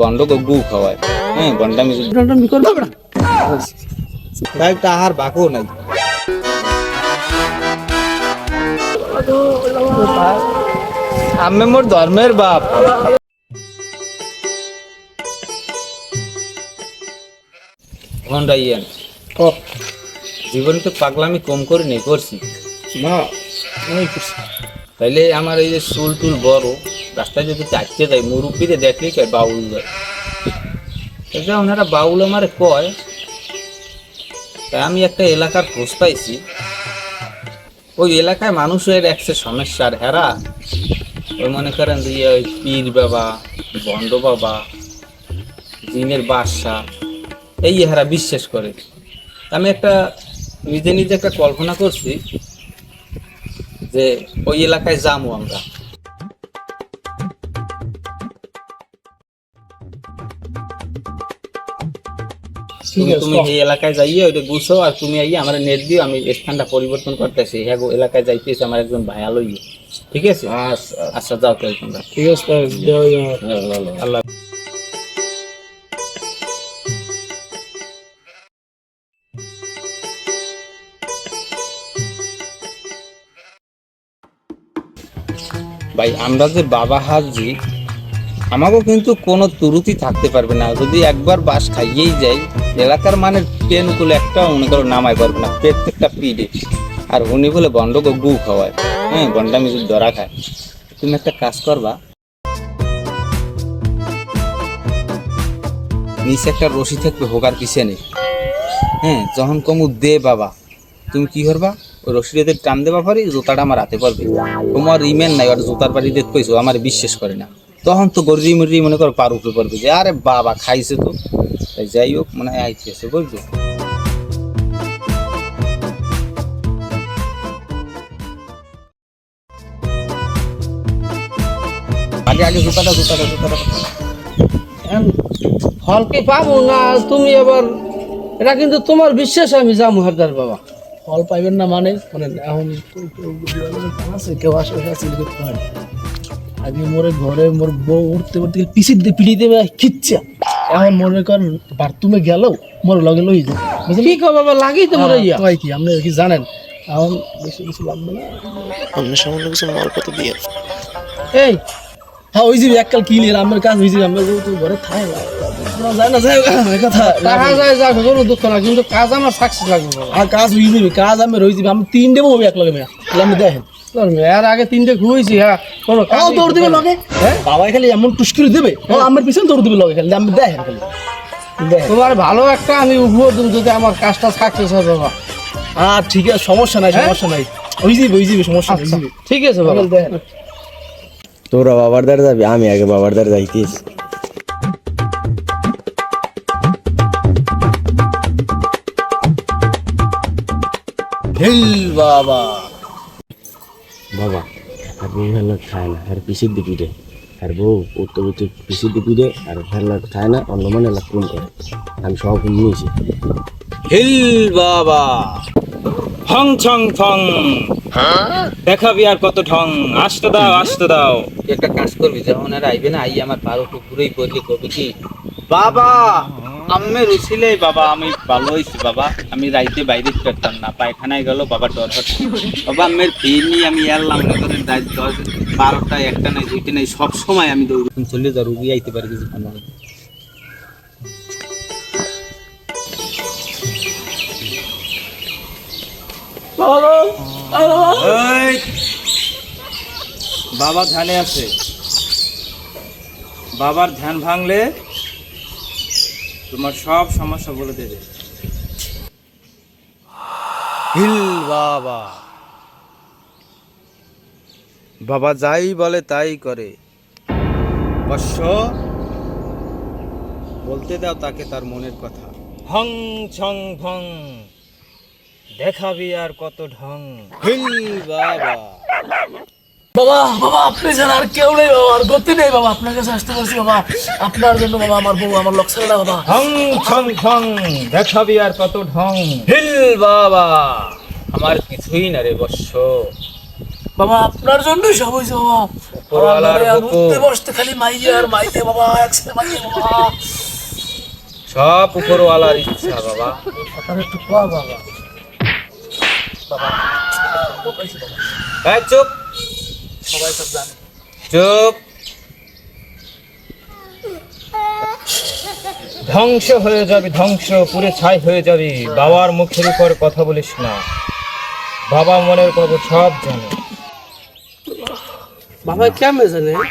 বন্ডকে গু খাওয়ায়। হ্যাঁ করবে না ভাই তাহার বাকও নাই। আমি মোর ধর্মের বাপ। ঘন্টাইয়েন ও। জীবনে তো পাগলামি কম করে নেই করছি। না তাইলে আমার এই যে চুল টুল বড় রাস্তায় যদি চাটতে যাই মুরব্বীরে দেখলেই কয় বাউল যায় এটা ওনারা বাউল আমার কয়, তাই আমি একটা এলাকার খোঁজ পাইছি। ওই এলাকায় মানুষের একটা সমস্যার হেরা ওই মনে করেন যে ওই পীর বাবা, বন্ড বাবা, জিনের বাদশা, এই হেরা বিশ্বাস করে। আমি একটা নিজে নিজে একটা কল্পনা করছি যে ওই এলাকায় যাব আমরা। তুমি- এই এলাকায় যাইয়ে ওইটা গুছো আর তুমি আইয়ে আমার নেট দিও আমি স্থানটা পরিবর্তন করতেছি। হ্যাঁ এলাকায় যাইতেছি আমার একজন ভাই আলোই ঠিক আছে? আচ্ছা। আচ্ছা যাও তো তোমরা। ঠিক আছে তাহলে যাবে। আল্লাহ ভাই আমরা যে বাবা হাজি আমাকেও কিন্তু কোনো তুরুতি থাকতে পারবে না। যদি একবার বাস খাইয়েই যাই, এলাকার মানে পেনগুলো একটা মনে করো নামাই পারবে না, প্রত্যেকটা পিঠে আর উনি বলে বন্ডকে গু খাওয়ায়। হ্যাঁ বন্ডামি যদি ধরা খায়। তুমি একটা কাজ করবা। নিচে একটা রশি থাকবে হোকার পিছনে। হ্যাঁ যখন কমু দে বাবা। তুমি কি করবা? ওই রশিটাতে টান দেবা পারি জুতাটা আমার হাতে পারবে তোমার ইমেন নাই, ওর জুতার বাড়ি দেখতে আমার বিশ্বাস করে না। তখন তো গরি মরি মনে করো পার উপরে পড়বে যে আরে বাবা খাইছে তো তাই যাই হোক মানে হয় আইতেছে বুঝছ আগে আগে জুতাটা জুতাটা জুতাটা ফলকে পাবো না তুমি আবার এটা কিন্তু তোমার বিশ্বাস আমি যাব হারদার বাবা ফল পাইবেন না মানে মানে এখন কেউ করতে পারে আগে মোরে ঘরে মোর বউ উঠতে উঠতে পিছিয়ে দিয়ে পিড়ি দেবে খিচ্ছে। এখন মনে করেন বাথরুমে গেল মোর লগে লই যায়। কি কো বাবা লাগি তো মোরে ইয়া কি আপনি কি জানেন? এখন বেশি কিছু লাগবে না। অন্য সামান্য কিছু মালপত্র দিয়ে এই হ্যাঁ ওই যে এককাল কি নিয়ে আমার কাজ হয়েছে আমার বউ তো ঘরে থাকে না। যায় না যায় কথা। টাকা যায় যাক কোনো দুঃখ না কিন্তু কাজ আমার সাকসেস লাগবে আর কাজ হয়ে যাবে কাজ আমি রয়ে যাবে আমি তিনটে বউ এক লগে মেয়া। আমি দেখেন। এর আগে তিনটে ঘুমাইছি হ্যাঁ। কোনো দৌড় দিবে লগে? হ্যাঁ। বাবাই খালি এমন টুস্কুরি দেবে? ও আমার পিছনে দৌড় দিবে লগে খালি আমি দেখেন খালি। তোমার ভালো একটা আমি উপহার দেবো যদি আমার কাজটা সাকসেস হবে বাবা। আর ঠিক আছে সমস্যা নাই সমস্যা নাই। ওই যাবে ওই যাবে সমস্যা নাই ঠিক আছে বাবা। তোরা বাবার দ্বারা যাবি? আমি আগে বাবার দ্বারা যাইতেছি হেল বাবা। বাবা আর বউ হেলা খায় না আর পিসির দিবি রে আর বউ উত্তর উত্তর পিসির দিবি রে আর হেলা খায় না অন্য মানে এলা কোন করে। আমি সব নিয়েছি। হিল বাবা ফং ছং ফং দেখাবি আর কত ঠং। আসতে দাও আসতে দাও। একটা কাজ করবি যখন আর আইবে না আই আমার পারো টুকুরেই বললি কবি কি? বাবা আম্মে রুছিলে বাবা আমি ভালো হয়েছি বাবা। আমি রাইতে বাইরে করতাম না পায়খানায় গেল বাবা ডর হচ্ছে। বাবা আম্মের ফির নিয়ে আমি এলাম না করে রাত দশ বারোটা একটা নাই দুইটা নাই সব সময় আমি দৌড় চলে যা রুগী আইতে পারি কিছু এই, বাবা ধ্যানে আছে। বাবার ধ্যান ভাঙলে তোমার সব সমস্যা বলে দেবে। হিল বাবা। বাবা যাই বলে তাই করে। বর্ষ বলতে দাও তাকে তার মনের কথা। হং ছং ভং দেখাবি আর কত ঢং। হিল বাবা। বাবা বাবা আপনি ছাড়া আর কেউ নেই বাবা আর গতি নেই বাবা আপনার কাছে আসতে পারছি বাবা। আপনার জন্য বাবা আমার বউ আমার লক্ষ্য না বাবা। হং ছং ফং দেখাবি আর কত ঢং। হিল বাবা আমার কিছুই না রে বর্ষ বাবা আপনার জন্যই সব হয়েছে বাবা। উপরওয়ালার বসতে খালি মাইয়ে আর মাইয়ে বাবা একসাথে মাইয়ে বাবা। সব উপরওয়ালার ইচ্ছা বাবা। আপনার একটু বাবা এই চুপ। সবাই সব জানে। চুপ। ধ্বংস হয়ে যাবে ধ্বংস পুরে ছাই হয়ে যাবে। বাবার মুখের উপর কথা বলিস না। বাবা মনের খবর সব জানে। বাবা কেমন জানে? কথা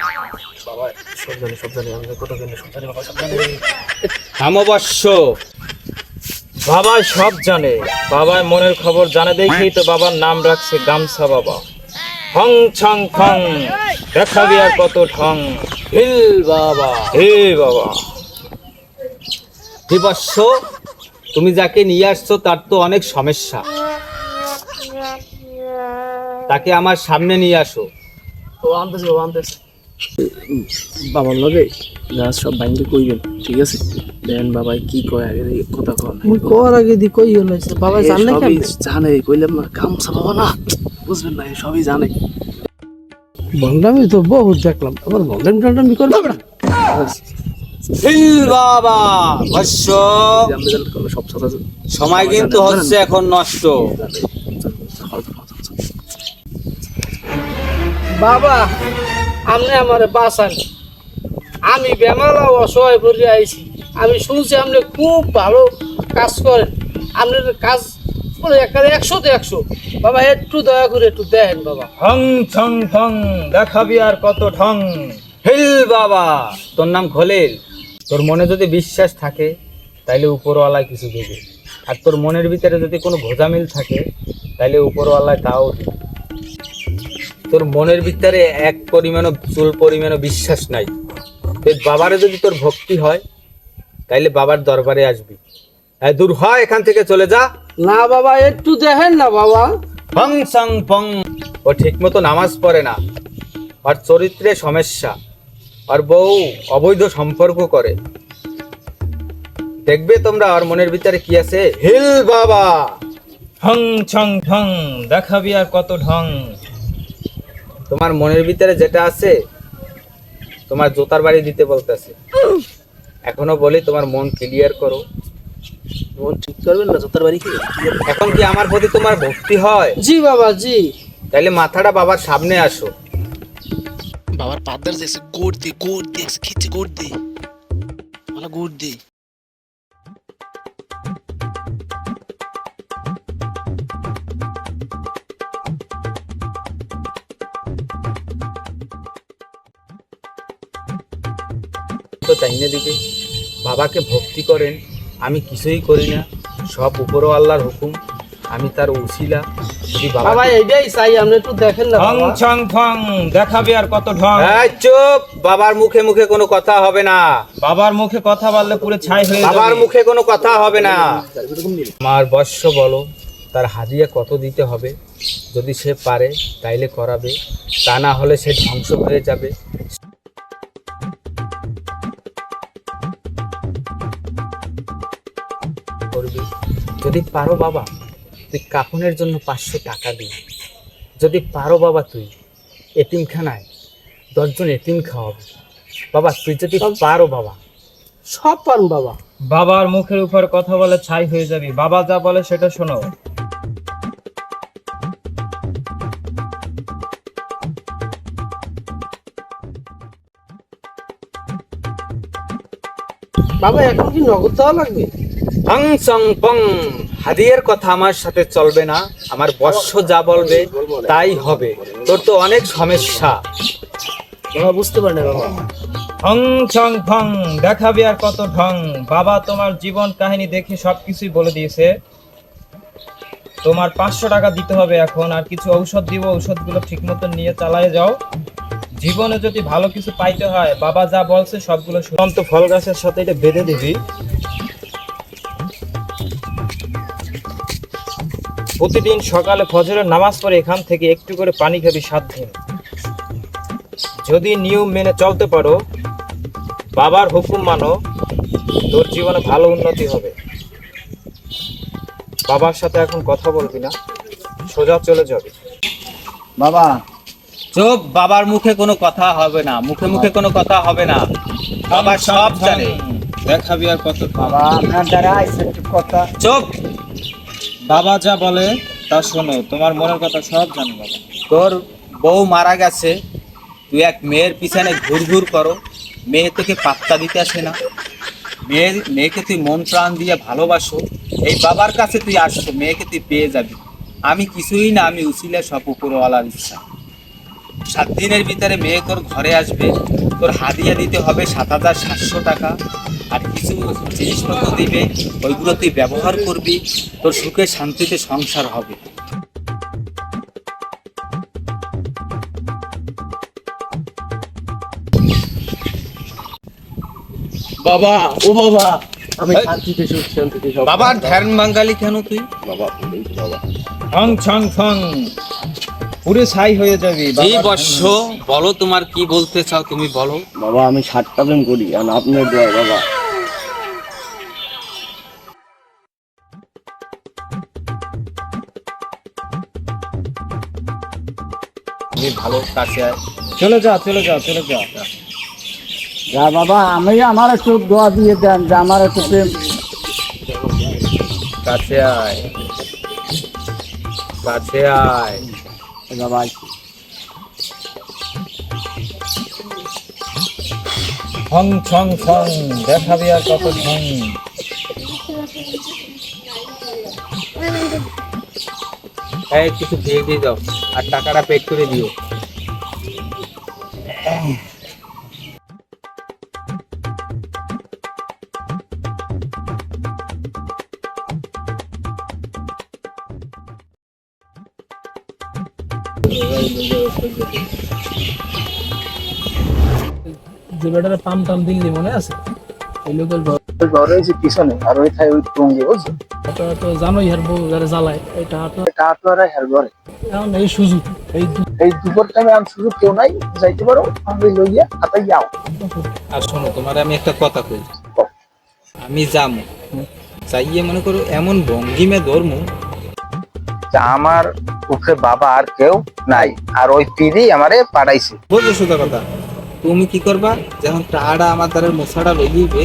বাবা সব জানে। বাবা সব জানে। বাবার মনের খবর জানে দেখেই তো বাবার নাম রাখছে গামছা বাবা। ফং ছং ফং দেখাবি আর কত ঠং। হিল বাবা। হে বাবা। বিবস্য তুমি যাকে নিয়ে আসছো তার তো অনেক সমস্যা। তাকে আমার সামনে নিয়ে আসো। ও আনতেছে বাবা আনতেছে। বাবার লগে যা সব বাইন্দে কইবেন ঠিক আছে? দেন বাবা কি কয় আগে এই কথা কন। কর আগে দি কই হলো বাবা সবই কেন? জানে কইলাম না গামছা বাবা না। বুঝবেন না সবই জানে। বললামই তো বহুত দেখলাম আবার বললাম টলটামি করবে না? বাবা সব সময় কিন্তু হচ্ছে এখন নষ্ট। বাবা আপনি আমার বাঁচান। আমি বেমালা অসহায় পড়ে আইছি। আমি শুনছি আপনি খুব ভালো কাজ করেন। আপনার কাজ একেবারে একশোতে একশো। বাবা, একটু দয়া করে একটু দেখেন বাবা। হং, ছং, ফং, দেখাবি আর কত ঠং হিল বাবা, তোর নাম খলিল। তোর মনে যদি বিশ্বাস থাকে, তাইলে উপরওয়ালায় কিছু দেবে। আর তোর মনের ভিতরে যদি কোনো ভোজামিল থাকে, তাইলে উপরওয়ালায় তাও তোর মনের ভিতরে এক পরিমাণও, চুল পরিমাণও বিশ্বাস নাই। তোর বাবারে যদি তোর ভক্তি হয়, তাইলে বাবার দরবারে আসবি। হ্যাঁ দূর হয় এখান থেকে চলে যা। না বাবা একটু দেখেন না বাবা। ফং সং ফং। ও ঠিকমতো নামাজ পড়ে না। আর চরিত্রে সমস্যা। আর বউ অবৈধ সম্পর্ক করে। দেখবে তোমরা আর মনের ভিতরে কি আছে? হিল বাবা। ফং ছং ফং দেখাবি আর কত ঢং। তোমার মনের ভিতরে যেটা আছে তোমার জোতার বাড়ি দিতে বলতেছে। এখনও বলি তোমার মন ক্লিয়ার করো। মন ঠিক করবেন না জোতার বাড়ি কি এখন কি আমার প্রতি তোমার ভক্তি হয়? জি বাবা জি। তাইলে মাথাটা বাবার সামনে আসো। বাবার পাদার দেখছে গোড় দে গোড় দে খিচ্ছে গোড় দে। ভালো গোড় দে। তো চাইনে দিকে বাবাকে ভক্তি করেন। আমি কিছুই করি না। সব উপরও আল্লাহর হুকুম। আমি তার উসিলা যদি বাবা এইটাই চাই আপনি একটু দেখেন না বাবা। ছং ফং দেখাবে আর কত ঢং। চুপ! বাবার মুখে মুখে কোনো কথা হবে না। বাবার মুখে কথা বললে পুরো ছাই হয়ে বাবার মুখে কোনো কথা হবে না। আমার বর্ষ বলো তার হাদিয়া কত দিতে হবে? যদি সে পারে তাইলে করাবে। তা না হলে সে ধ্বংস হয়ে যাবে। যদি পারো বাবা তুই কাফনের জন্য পাঁচশো টাকা দিবি যদি পারো বাবা তুই এতিমখানায় দশজন এতিম খাওয়াবি। বাবা তুই যদি পারো বাবা। সব পান বাবা। বাবার মুখের উপর কথা বলে ছাই হয়ে যাবি। বাবা যা বলে সেটা শোনো। বাবা এখন কি নগদ দেওয়া লাগবে? ফং সং পং হাদিয়ের কথা আমার সাথে চলবে না আমার বর্ষ যা বলবে তাই হবে। তোর তো অনেক সমস্যা। বাবা বুঝতে পারে না বাবা। ফং ছং ফং দেখাবি আর কত ঢং। বাবা তোমার জীবন কাহিনী দেখে সবকিছুই বলে দিয়েছে। তোমার পাঁচশো টাকা দিতে হবে এখন আর কিছু ঔষধ দিব ঔষধগুলো ঠিক মতো নিয়ে চালায় যাও। জীবনে যদি ভালো কিছু পাইতে হয় বাবা যা বলছে সবগুলো সুমন্ত ফল গাছের সাথে এটা বেঁধে দিবি। প্রতিদিন সকালে ফজরের নামাজ পড়ে এখান থেকে একটু করে পানি খাবি সাত দিন যদি নিয়ম মেনে চলতে পারো বাবার হুকুম মানো তোর জীবনে ভালো উন্নতি হবে। বাবার সাথে এখন কথা বলবি না সোজা চলে যাবে। বাবা। চুপ বাবার মুখে কোনো কথা হবে না মুখে মুখে কোনো কথা হবে না। বাবা সব জানে। দেখাবি আর কত বাবা আপনার দ্বারা কথা। চুপ। বাবা যা বলে তা শোনো, তোমার মনের কথা সব জানো বাবা। তোর বউ মারা গেছে, তুই এক মেয়ের পিছনে ঘুর ঘুর করো, মেয়ে থেকে পাত্তা দিতে আসে না। মেয়ের মেয়েকে তুই মন প্রাণ দিয়ে ভালোবাসো, এই বাবার কাছে তুই আসছো মেয়েকে তুই পেয়ে যাবি। আমি কিছুই না, আমি উচিলে সব উপরওয়ালার ইচ্ছা। সাত দিনের ভিতরে মেয়ে তোর ঘরে আসবে তোর হাদিয়া দিতে হবে সাত হাজার সাতশো টাকা। আর কিছু জিনিসপত্র দিবে ওইগুলো তুই ব্যবহার করবি তোর সুখে শান্তিতে সংসার হবে। বাবা ও বাবা। আমি। শান্তিতে সুখ শান্তিতে বাবার ধ্যান বাঙালি কেন তুই? বাবা বাবা। ফং ছং ফং পুরে ছাই হয়ে যাবি এই বর্ষ বলো তোমার কি বলতে চাও তুমি বলো। বাবা আমি সাতটা প্রেম করি আর আপনার দোয়া বাবা। তুমি ভালো কাছে চলে যা চলে যা চলে যা যা বাবা আমি আমার একটু দোয়া দিয়ে দেন যে আমার একটু প্রেম। কাছে আয়। কাছে আয়। বাবা ফং ছং ফং দেখাবি আর কত ছং এই কিছু দিয়ে দিয়ে দাও আর টাকাটা পেড করে দিও। পাম টাম দিল্লি মনে আছে? ওই লোকের ঘর ঘর রয়েছে পিছনে আর ওই থাই ওই টঙ্গি বুঝছ? ওটা তো জানোই হার বউ যারা জ্বালায়। এটা তো এটা তো আর হের ঘরে। এখন এই সুযোগ এই এই দুপুর টাইমে আমি শুধু কেউ নাই যাইতে পারো আমি লইয়া হাতে যাও। আর শোনো তোমার আমি একটা কথা কই। আমি যামু। চাইয়ে মনে করো এমন ভঙ্গিমে ধর্ম যে আমার উপরে বাবা আর কেউ নাই আর ওই পিড়ি আমারে পাঠাইছে বলছো সোজা কথা? তুমি কি করবা যখন টাড়া আমার দ্বারের মশাটা লইবে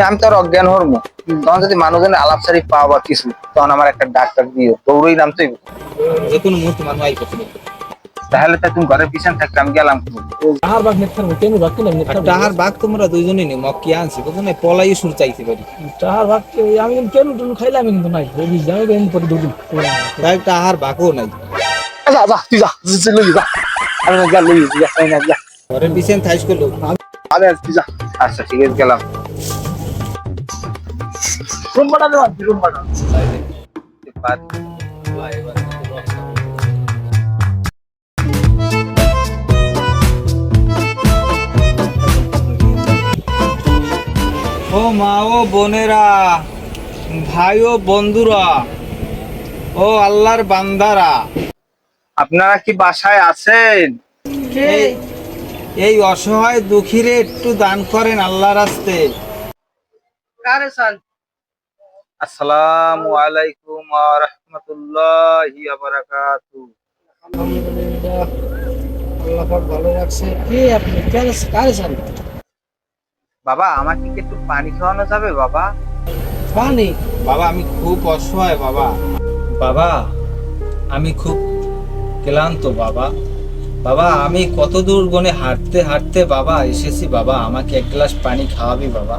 আমি তো আর অজ্ঞান হরমু তখন যদি মানুষজনের আলাপ সারি পাও বা কিছু তখন আমার একটা ডাক্তার দিও দৌড়ই নাম তো যে কোনো মুহূর্তে মানুষ আই করতে তাহলে তো তুমি ঘরের পিছনে থাকতে আমি গেলাম তাহার বাঘ নেতার কেন বাঘ কিনা আর নেতার টাহার বাঘ তোমরা দুইজনে নি মক্কি আনছি বুঝছ না পলাই সুর চাইতে পারি তাহার বাঘ আমি কেন টুন খাইলাম কিন্তু নাই ওই আমি বেন পরে দুদিন তাই টাহার বাঘও নাই যা যা তুই যা লই যা আমি যা লই যা ঘরের থাইস করল। আরে যা। আচ্ছা ঠিক আছে গেলাম। রুম বাড়া দেওয়া রুম বাড়া ও মা ও বোনেরা ভাই ও বন্ধুরা ও আল্লাহর বান্দারা। আপনারা কি বাসায় আছেন? এই অসহায় দুঃখীরে একটু দান করেন আল্লাহ রাস্তে। আসসালামু আলাইকুম ওয়া রাহমাতুল্লাহি ওয়া বারাকাতুহু। আল্লাহ পাক ভালো রাখছে। কে আপনি? কেন কারে চান বাবা আমাকে কি একটু পানি খাওয়ানো যাবে বাবা? পানি? বাবা আমি খুব অসহায় বাবা। বাবা আমি খুব ক্লান্ত বাবা। বাবা আমি কত দূর গনে হাঁটতে হাঁটতে বাবা এসেছি বাবা আমাকে এক গ্লাস পানি খাওয়াবি বাবা।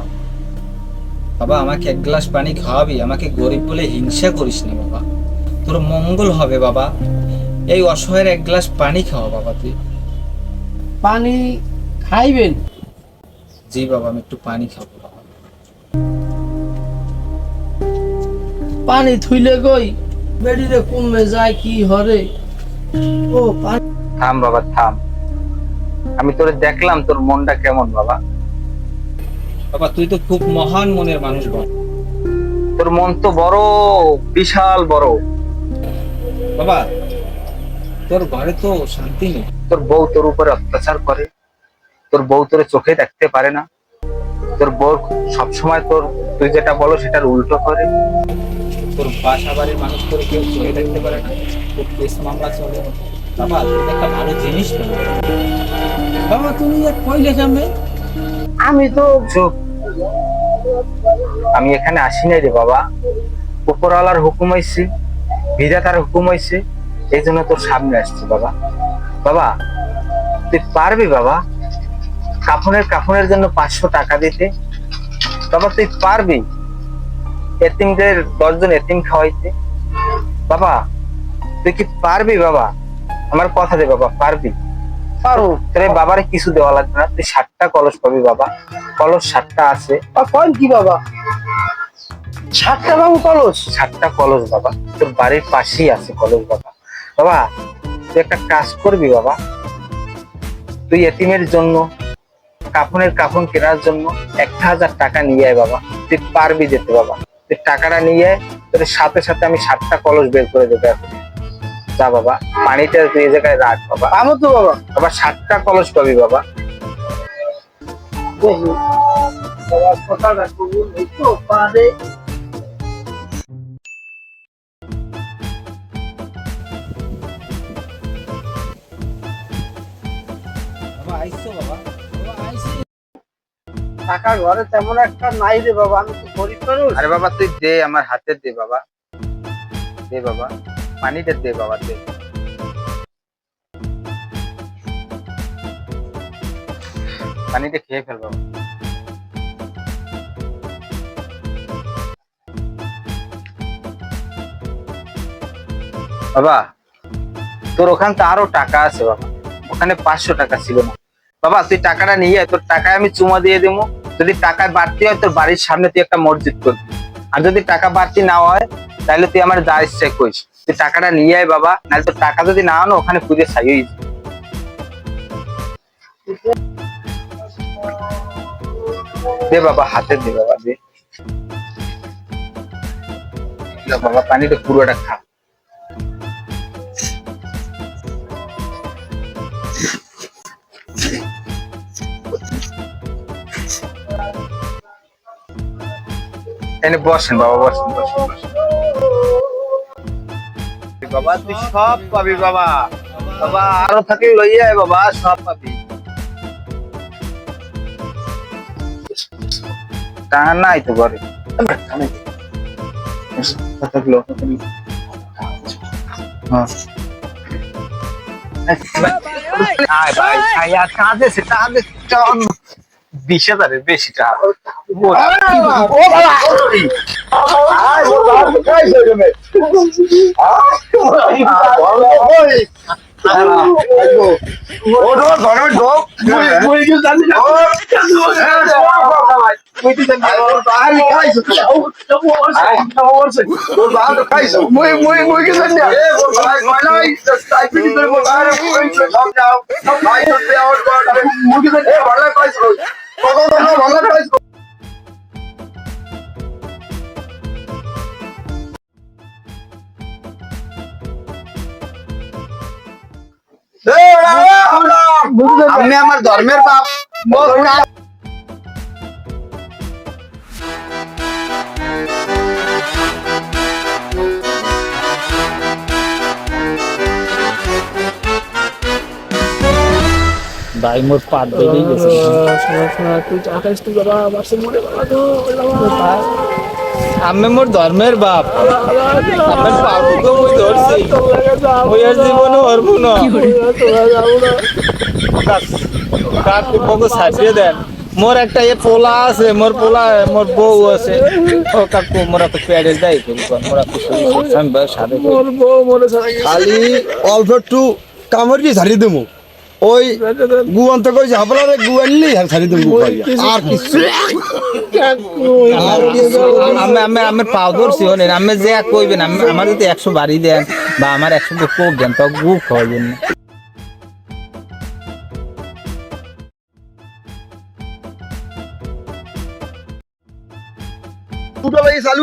বাবা আমাকে এক গ্লাস পানি খাওয়াবি আমাকে গরিব বলে হিংসা করিস না বাবা। তোর মঙ্গল হবে বাবা। এই অসহায়ের এক গ্লাস পানি খাওয়া বাবা তুই। পানি খাইবেন? জি বাবা আমি একটু পানি খাব বাবা। পানি থুইলে গই বেডিরে কমে যায় কি হরে? ও পানি থাম বাবা থাম। আমি তোরে দেখলাম তোর মনটা কেমন বাবা? বাবা তুই তো খুব মহান মনের মানুষ বাবা। তোর মন তো বড় বিশাল বড়। বাবা তোর ঘরে তো শান্তি নেই। তোর বউ তোর উপরে অত্যাচার করে। তোর বউ তোর চোখে দেখতে পারে না। তোর বউ সবসময় তোর তুই যেটা বলো সেটার উল্টো করে। তোর বাসা বাড়ির মানুষ করে কেউ চোখে দেখতে পারে না। তোর কেস মামলা চলে। বাবা তুমি আমি তো আমি এখানে আসি নাই রে বাবা। উপরওয়ালার হুকুম হয়েছে বিধাতার হুকুম হয়েছে এই জন্য তোর সামনে আসছি বাবা। বাবা, তুই পারবি বাবা? কাফনের কাফনের জন্য পাঁচশো টাকা দিতে। বাবা, তুই পারবি এতিমদের দশজন এতিম খাওয়াইতে। বাবা, তুই কি পারবি বাবা? আমার কথা দে বাবা পারবি? পারো তোর বাবারে কিছু দেওয়া লাগবে না তুই ষাটটা কলস পাবি বাবা। কলস ষাটটা আছে। কন কি বাবা? সাতটা বাবু কলস? ষাটটা কলস বাবা তোর বাড়ির পাশেই আছে কলস বাবা। বাবা তুই একটা কাজ করবি বাবা। তুই এতিমের জন্য কাফনের কাফন কেনার জন্য একটা হাজার টাকা নিয়ে আয় বাবা। তুই পারবি যেতে বাবা। তুই টাকাটা নিয়ে আয় তোর সাথে সাথে আমি সাতটা কলস বের করে দেবো এখন। যা বাবা পানিটা তুই জায়গায় রাখ বাবা। পাবো তো বাবা। বাবা ষাটটা কলস পাবি বাবা। টাকা ঘরে তেমন একটা নাই রে বাবা আমি তো গরিব মানুষ। আরে বাবা তুই দে আমার হাতে দে বাবা। দে বাবা। পানিটা দে বাবা, দে। পানিটা খেয়ে ফেল বাবা। বাবা, তোর ওখানে তো আরও টাকা আছে বাবা। ওখানে পাঁচশো টাকা ছিল না। বাবা, তুই টাকাটা নিয়ে তোর টাকায় আমি চুমা দিয়ে দেবো। যদি টাকায় বাড়তি হয়, তোর বাড়ির সামনে তুই একটা মসজিদ করবি। আর যদি টাকা বাড়তি না হয়, তাহলে তুই আমার যা ইচ্ছে কইস তুই টাকাটা নিয়ে আয় বাবা, নাহলে তোর টাকা যদি না আনো, ওখানে পুজো সাই হয়ে দে বাবা, হাতে দে বাবা দে। বাবা পানিটা পুরোটা খা। এনে বসেন বাবা, বসেন বসেন বসেন। বাবা তুই সব পাবি বাবা। বাবা আরও থাকলে লইয়া বাবা সব পাবি। টাকা নাই তো ঘরে। থাকল ভাই আয় আর কাঁদে সে কাঁদে চল বিশ হাজারের বেশি আমি আমার ধর্মের বাপ। ভাই মোর পাত বেরিয়ে গেছে। তুই টাকা তুই বাবা বাসে মরে বাবা তো আমি মোর ধর্মের বাপ। আমার বাবু তো মই ধরছি। ওই আর জীবনে হরবো না। কাকু বকু সাজিয়ে দেন। মোর একটা এ পোলা আছে মোর পোলা মোর বউ আছে। ও কাকু মোরা তো প্যাডেল দেয় মোরা তো খালি অল্প একটু কামড় দিয়ে ছাড়িয়ে দেবো। ওই গুয়ান তো কইছে আপনার গুয়ান নিয়ে ছাড়িয়ে দেবো আর কিছু আমি আমি আমি পাও ধরছি হলেন আমি যে কইবেন আমি আমার যদি একশো বাড়ি দেন বা আমার একশো কোপ দেন তো গু খাওয়াবেন না দুটো ভাই চালু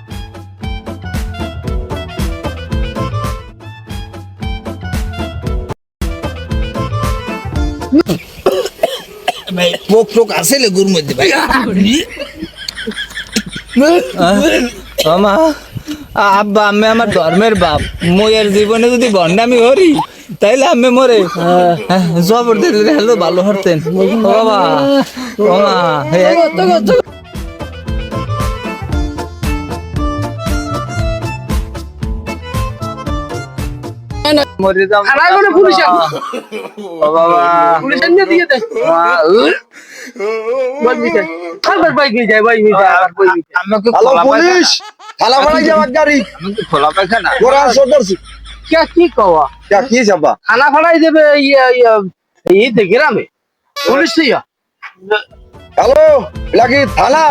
এই? পোক টোক আছে লেগুর মধ্যে ভাই আমা আব্বা আমি আমার ধর্মের বাপ মোয়ের জীবনে যদি ভণ্ডামি হরি তাইলে আমি মরে জবর দিলে হ্যালো ভালো হরতেন বাবা ও মরে করে পুলিশ ও বাবা। পুলিশ আনিয়ে দিয়ে দে। বল দিতে আবার বাইক নিয়ে যায় বাইক নিয়ে যায় আবার বই নিতে আমাকে হ্যালো পুলিশ! থালা ফালাই যাওয়ার গাড়ি আমাকে খোলা পায়খানা। ওরা সদরছি কে কি কওয়া কে কি চাপা খানা ফাড়াই দেবে ইয়া ইয়া এই দে গ্রামে। পুলিশ ইয়া হ্যালো লাগি থানা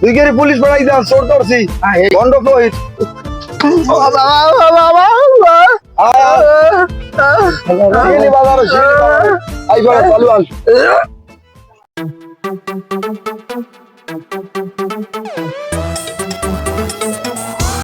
তুই গেরি পুলিশ বাড়াই দা চোর ধরছি। বন্ধ কই শিলি বাজার শিলি আইবার চালু আস